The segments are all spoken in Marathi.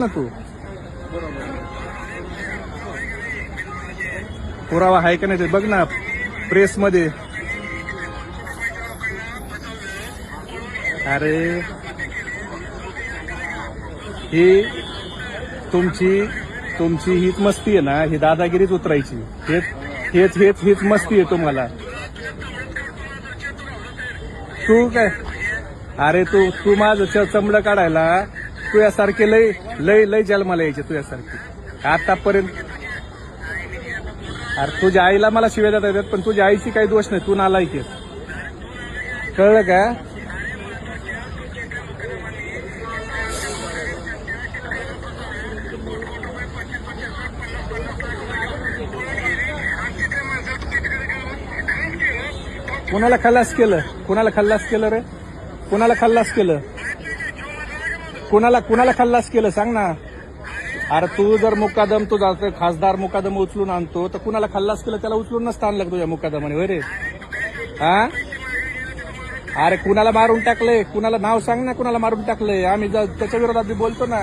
ना तू पुरावा आहे का नाही ते बघ ना प्रेस मध्ये अरे. ही तुमची तुमची हीच मस्ती आहे ना ही दादागिरीच उतरायची. हेच हेच हेच हीच मस्ती आहे तुम्हाला. तू काय? अरे तू तू माझं चमडं काढायला तुझ्यासारखे लय लय लय जन्माला यायचे तू आतापर्यंत. अरे तुझ्या आईला मला शिव्या देता येतात पण तुझ्या आईची काही दोष नाही तू नालायक आहेस. कळलं का? कुणाला खल्लास केलं? कुणाला खल्लास केलं रे? कुणाला खल्लास केलं? कुणाला कुणाला खल्लास केलं? सांग ना. अरे तू जर मुकादम तू जातो खासदार मुकादम उचलून आणतो तर कुणाला खल्लास केलं? त्याला उचलून नसतं आणलं तुझ्या मुकादमाने वरे हा? अरे कुणाला मारून टाकलंय? कुणाला नाव सांग ना कुणाला मारून टाकलंय? आम्ही ज- त्याच्या विरोधात बी बोलतो ना.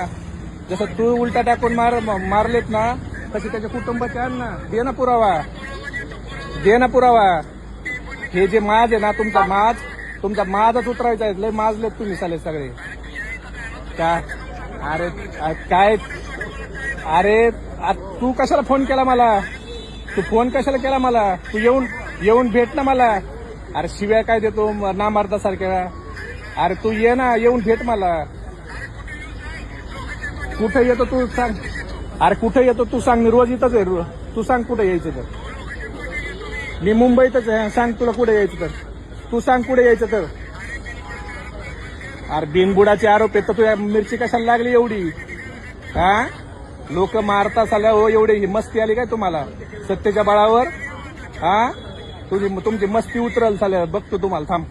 जसं तू उलटा टाकून मार मारलेत ना तसे त्याच्या कुटुंबाचे आण ना. दे ना पुरावा. दे ना पुरावा. हे जे माज आहे ना तुमचा माज तुमचा माजच उतरायचा आहे. लय माजलेत तुम्ही साले सगळे. काय अरे काय? अरे तू कशाला फोन केला मला? तू फोन कशाला केला मला? तू येऊन येऊन भेट ना मला. अरे शिव्या काय देतो? ना मारता सारख्या. अरे तू ये ना येऊन भेट मला. कुठे येतो तू सांग. अरे कुठे येतो तू सांग. मी रोज इथंच आहे. तू सांग कुठे यायचं तर. मी मुंबईतच आहे. सांग तुला कुठे यायचं तर. तू सांग कुठे यायचं तर. अरे बिनबुडाचे आरोप आहेत तर तुझ्या मिरची कशाला लागली एवढी? हा? लोक मारता साल्या हो एवढी ही मस्ती आली काय तुम्हाला? सत्तेच्या बळावर? हा? तुझी तुमची मस्ती उतरल साल्या बघतो तुम्हाला थांब.